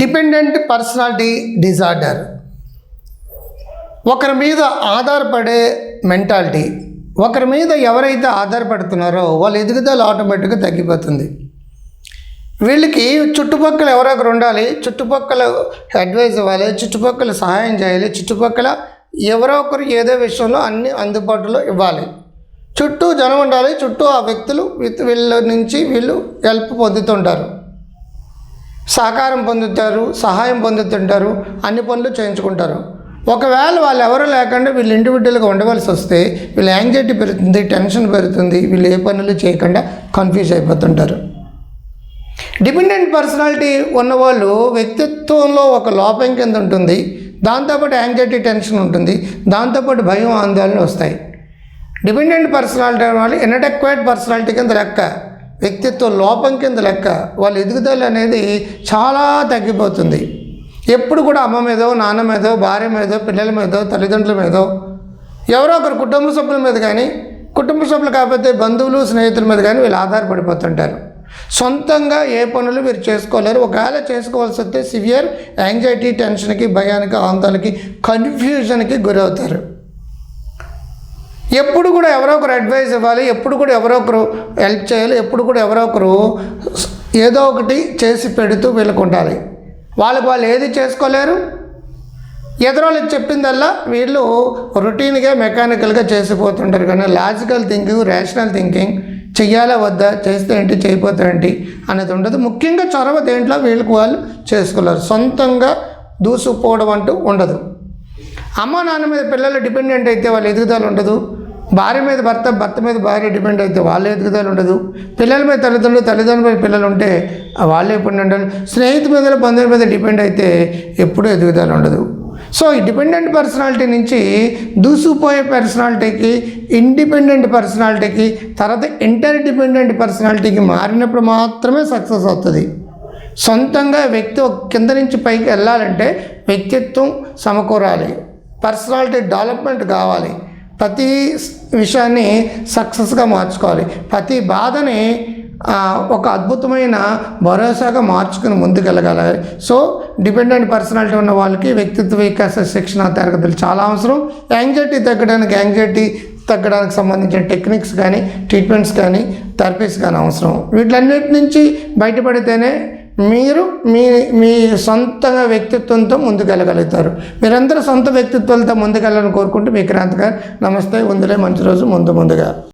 Dependent personality disorder. ఒకరి మీద ఆధారపడే మెంటాలిటీ. ఒకరి మీద ఎవరైతే ఆధారపడుతున్నారో వాళ్ళ ఎదుగుదల ఆటోమేటిక్గా తగ్గిపోతుంది. వీళ్ళకి చుట్టుపక్కల ఎవరొకరు ఉండాలి చుట్టుపక్కల అడ్వైజ్ ఇవ్వాలి చుట్టుపక్కల సహాయం చేయాలి చుట్టుపక్కల ఎవరో ఒకరు ఏదో విషయంలో అన్ని అందుబాటులో ఇవ్వాలి. చుట్టూ జనం ఉండాలి చుట్టూ ఆ వ్యక్తులు వీళ్ళ నుంచి వీళ్ళు హెల్ప్ పొందుతుంటారు. సహకారం పొందుతారు సహాయం పొందుతుంటారు అన్ని పనులు చేయించుకుంటారు. ఒకవేళ వాళ్ళు ఎవరు లేకుండా వీళ్ళు ఇండివిజువల్గా ఉండవలసి వస్తే వీళ్ళు యాంగ్జైటీ పెరుగుతుంది టెన్షన్ పెరుగుతుంది వీళ్ళు ఏ పనులు చేయకుండా కన్ఫ్యూజ్ అయిపోతుంటారు. డిపెండెంట్ పర్సనాలిటీ ఉన్నవాళ్ళు వ్యక్తిత్వంలో ఒక లోపం కింద ఉంటుంది. దాంతోపాటు యాంగ్జైటీ టెన్షన్ ఉంటుంది. దాంతోపాటు భయం ఆందోళన వస్తాయి. డిపెండెంట్ పర్సనాలిటీ వాళ్ళు ఇన్అడెక్వేట్ పర్సనాలిటీ కింద లెక్క. వ్యక్తిత్వ లోపం కింద లెక్క వాళ్ళ ఎదుగుదల అనేది చాలా తగ్గిపోతుంది. ఎప్పుడు కూడా అమ్మ మీదో నాన్న మీదో భార్య మీదో పిల్లల మీదో తల్లిదండ్రుల మీదో ఎవరో ఒకరు కుటుంబ సభ్యుల మీద కానీ కుటుంబ సభ్యులు కాకపోతే బంధువులు స్నేహితుల మీద కానీ వీళ్ళు ఆధారపడిపోతుంటారు. సొంతంగా ఏ పనులు వీరు చేసుకోలేరు. ఒకవేళ చేసుకోవాల్సి వస్తే సివియర్ యాంగ్జైటీ టెన్షన్కి భయానికి ఆందోళనకి కన్ఫ్యూజన్కి గురవుతారు. ఎప్పుడు కూడా ఎవరో ఒకరు అడ్వైస్ ఇవ్వాలి ఎప్పుడు కూడా ఎవరో ఒకరు హెల్ప్ చేయాలి ఎప్పుడు కూడా ఎవరో ఒకరు ఏదో ఒకటి చేసి పెడుతూ వీళ్ళకు ఉండాలి వాళ్ళకి వాళ్ళు ఏది చేసుకోలేరు? ఎదురోళ్ళకి చెప్పిందల్లా వీళ్ళు రొటీన్గా మెకానికల్గా చేసిపోతుంటారు కానీ లాజికల్ థింకింగ్ రేషనల్ థింకింగ్ చెయ్యాలా వద్దా? చేస్తే ఏంటి? చేయకపోతే ఏంటి? అనేది ఉండదు. ముఖ్యంగా చొరవ దేంట్లో వీళ్ళకి వాళ్ళు చేసుకోలేరు. సొంతంగా దూసుకుపోవడం అంటూ ఉండదు. అమ్మ నాన్న మీద పిల్లలు డిపెండెంట్ అయితే వాళ్ళ ఎదుగుదల ఉండదు. భార్య మీద భర్త భర్త మీద భార్య డిపెండ్ అయితే వాళ్ళ ఎదుగుదల ఉండదు పిల్లల మీద తల్లిదండ్రులు తల్లిదండ్రుల మీద పిల్లలు ఉంటే వాళ్ళే ఎప్పుడు ఉండాలి స్నేహితు మీద బంధువుల మీద డిపెండ్ అయితే ఎప్పుడూ ఎదుగుదల ఉండదు సో ఈ డిపెండెంట్ పర్సనాలిటీ నుంచి దూసుకుపోయే పర్సనాలిటీకి ఇండిపెండెంట్ పర్సనాలిటీకి తర్వాత ఇంటర్ డిపెండెంట్ పర్సనాలిటీకి మారినప్పుడు మాత్రమే సక్సెస్ అవుతుంది. సొంతంగా వ్యక్తి ఒక కింద నుంచి పైకి వెళ్ళాలంటే వ్యక్తిత్వం సమకూరాలి. పర్సనాలిటీ డెవలప్మెంట్ కావాలి. ప్రతి విషయాన్ని సక్సెస్గా మార్చుకోవాలి. ప్రతి బాధని ఒక అద్భుతమైన భరోసాగా మార్చుకుని ముందుకెళ్ళగలగాలి. సో డిపెండెంట్ పర్సనాలిటీ ఉన్న వాళ్ళకి వ్యక్తిత్వ వికాస శిక్షణ తరగతులు చాలా అవసరం. యాంగ్జైటీ తగ్గడానికి యాంగ్జైటీ తగ్గడానికి సంబంధించిన టెక్నిక్స్ కానీ ట్రీట్మెంట్స్ కానీ థెరపీస్ కానీ అవసరం. వీటిలన్నిటి నుంచి బయటపడితేనే మీరు మీ మీ సొంతంగా వ్యక్తిత్వంతో ముందుకెళ్ళగలుగుతారు. మీరందరూ సొంత వ్యక్తిత్వాలతో ముందుకెళ్ళాలని కోరుకుంటూ మీ క్రాంతి గారు నమస్తే ఉందిలే మంచి రోజు ముందు ముందుగా.